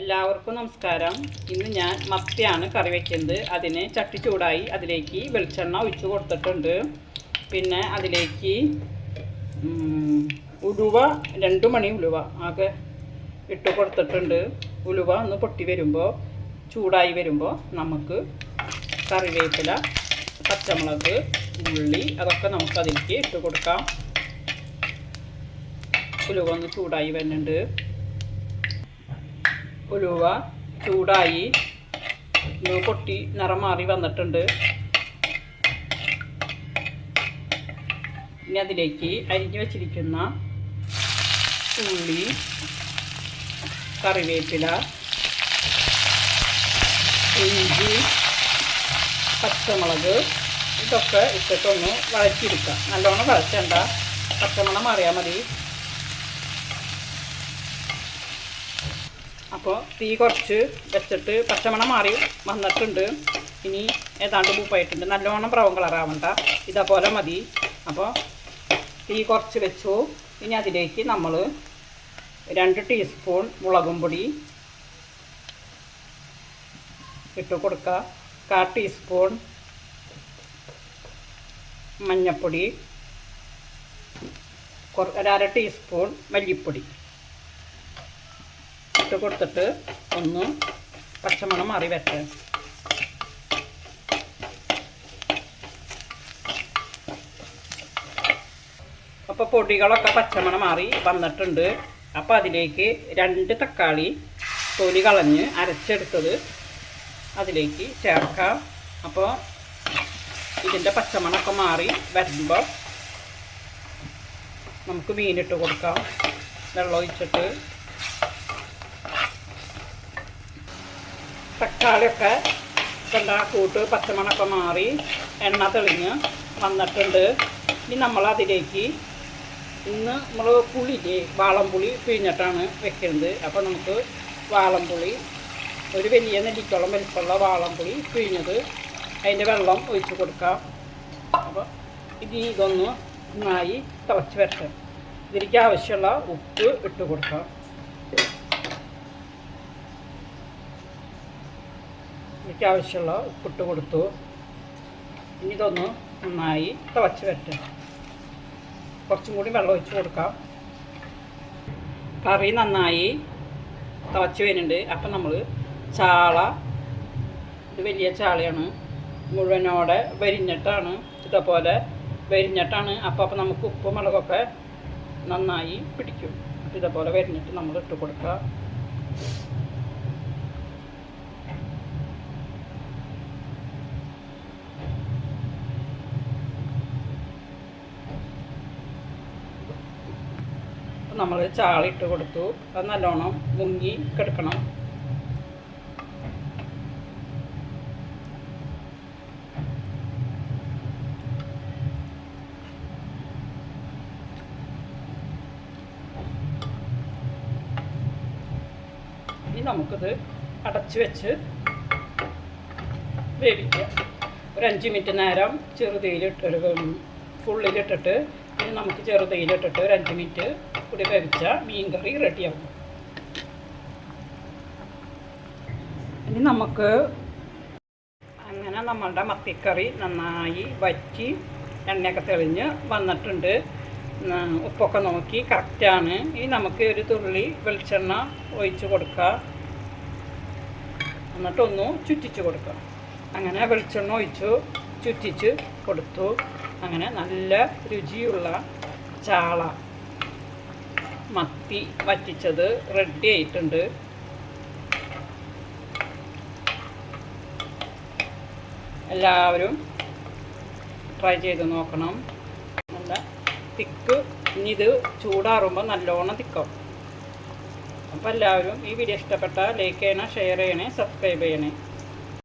എല്ലാവർക്കും നമസ്കാരം. ഇന്ന് ഞാൻ മത്തിയാണ് കറി വയ്ക്കുന്നത് അതിന് ചട്ടി ചൂടായി അതിലേക്ക് വെളിച്ചെണ്ണ ഒഴിച്ച് കൊടുത്തിട്ടുണ്ട്. പിന്നെ അതിലേക്ക് ഉലുവ രണ്ട് മണി ഉലുവ ആകെ ഇട്ട് കൊടുത്തിട്ടുണ്ട്. ഉലുവ ഒന്ന് പൊട്ടി വരുമ്പോൾ ചൂടായി വരുമ്പോൾ നമുക്ക് കറിവേപ്പില പച്ചമുളക് ഉള്ളി അതൊക്കെ നമുക്ക് അതിലേക്ക് ഇട്ട് കൊടുക്കാം. ഉലുവ ഒന്ന് ചൂടായി വരുന്നുണ്ട്. ഉലുവ ചൂടായി. ഉലുവ പൊട്ടി നിറം മാറി വന്നിട്ടുണ്ട്. ഇനി അതിലേക്ക് അരിഞ്ഞു വച്ചിരിക്കുന്ന ഉള്ളി കറിവേപ്പില ഇഞ്ചി പച്ചമുളക് ഇതൊക്കെ ഇട്ടിട്ടൊന്ന് വഴറ്റിയെടുക്കാം. നല്ലോണം വഴറ്റണ്ട. പച്ചമുളക് മാറിയാൽ മതി. അപ്പോൾ തീ കുറച്ച് വെച്ചിട്ട് പച്ചമണം മാറി വന്നിട്ടുണ്ട്. ഇനി ഏതാണ്ട് പൂപ്പായിട്ടുണ്ട്. നല്ലോണം ബ്രൗൺ കളറാവണ്ട ഇതേപോലെ മതി. അപ്പോൾ തീ കുറച്ച് വെച്ചു. ഇനി അതിലേക്ക് നമ്മൾ രണ്ട് ടീസ്പൂൺ മുളകും പൊടി ഇട്ട് കൊടുക്കുക കാ ടീസ്പൂൺ മഞ്ഞൾപ്പൊടി കുറ- ഒരര ടീസ്പൂൺ മല്ലിപ്പൊടി. ഇട്ട് കൊടുത്തിട്ട് ഒന്ന് പച്ചമണം മാറി വരട്ടെ. അപ്പോൾ പൊടികളൊക്കെ പച്ചമണം മാറി വന്നിട്ടുണ്ട്. അപ്പോൾ അതിലേക്ക് രണ്ട് തക്കാളി തൊലി കളഞ്ഞ് അരച്ചെടുത്തത് അതിലേക്ക് ചേർക്കാം. അപ്പോൾ ഇതിന്റെ പച്ചമണമൊക്കെ മാറി വരുമ്പോൾ നമുക്ക് മീനിട്ട് കൊടുക്കാം. വെള്ളം ഒഴിച്ചിട്ട് തക്കാളിയൊക്കെ കണ്ട കൂട്ട് പച്ചമണൊക്കെ മാറി എണ്ണ തെളിഞ്ഞ് വന്നിട്ടുണ്ട്. ഇനി നമ്മളതിലേക്ക് ഇന്ന് നമ്മൾ പുളിയില്ലേ വാളംപുളി പിഴിഞ്ഞിട്ടാണ് വെക്കുന്നത് അപ്പോൾ നമുക്ക് വാളംപുളി ഒരു വലിയ നെല്ലിക്കോളം വലിപ്പമുള്ള വാളംപുളി പിഴിഞ്ഞത് അതിന്റെ വെള്ളം ഒഴിച്ച് കൊടുക്കാം. അപ്പോൾ ഇത് ഇതൊന്ന് നന്നായി തിളച്ച് വരട്ടെ. ഇതിലേക്ക് ആവശ്യമുള്ള ഉപ്പ് ഇട്ട് കൊടുക്കാം. എനിക്ക് ആവശ്യമുള്ള ഉപ്പിട്ട് കൊടുത്തു. ഇനി ഇതൊന്ന് നന്നായി തിളച്ച് വരട്ടെ. കുറച്ചും കൂടി വെള്ളം ഒഴിച്ച് കൊടുക്കാം. കറി നന്നായി തിളച്ച് വരുന്നുണ്ട്. അപ്പം നമ്മൾ ചാള ഇത് വലിയ ചാളയാണ്. മുഴുവനോടെ വരിഞ്ഞിട്ടാണ് ഇതേപോലെ വരിഞ്ഞിട്ടാണ്. അപ്പോൾ അപ്പോൾ നമുക്ക് ഉപ്പ് മുളകൊക്കെ നന്നായി പിടിക്കും. അപ്പോൾ ഇതേപോലെ വരിഞ്ഞിട്ട് നമ്മൾ ഇട്ട് കൊടുക്കുക നമ്മൾ ചാളിട്ട് കൊടുത്തു. അത് നല്ലോണം മുങ്ങി കിടക്കണം. ഇനി നമുക്കിത് അടച്ചു വെച്ച് വേവിക്കാം. ഒരു അഞ്ച് മിനിറ്റ് നേരം ചെറുതീയിലിട്ട് ഒരു ഫുള്ളിലിട്ടിട്ട് ഇനി നമുക്ക് ചെറുതീയിലിട്ടിട്ട് ഒരു അഞ്ച് മിനിറ്റ് കൂടി വേവിച്ച മീൻ കറി റെഡിയാവും. ഇനി നമുക്ക് അങ്ങനെ നമ്മളുടെ മത്തിക്കറി നന്നായി വറ്റി എണ്ണയൊക്കെ തെളിഞ്ഞ് വന്നിട്ടുണ്ട്. ഉപ്പൊക്കെ നോക്കി കറക്റ്റാണ് ഇനി നമുക്ക് ഒരു തുള്ളി വെളിച്ചെണ്ണ ഒഴിച്ച് കൊടുക്കാം. എന്നിട്ടൊന്ന് ചുറ്റിച്ച് കൊടുക്കുക അങ്ങനെ വെളിച്ചെണ്ണ ഒഴിച്ചു ചുറ്റിച്ച് കൊടുത്തു. അങ്ങനെ നല്ല രുചിയുള്ള ചാള. മത്തി വറ്റിച്ചത് റെഡി ആയിട്ടുണ്ട്. എല്ലാവരും ട്രൈ ചെയ്ത് നോക്കണം. നല്ല തിക്ക്. ഇനി ഇത് ചൂടാറുമ്പോൾ നല്ലോണം തിക്കും. അപ്പോൾ എല്ലാവരും ഈ വീഡിയോ ഇഷ്ടപ്പെട്ടാൽ ലൈക്ക് ചെയ്യണേ ഷെയർ ചെയ്യണേ സബ്സ്ക്രൈബ് ചെയ്യണേ.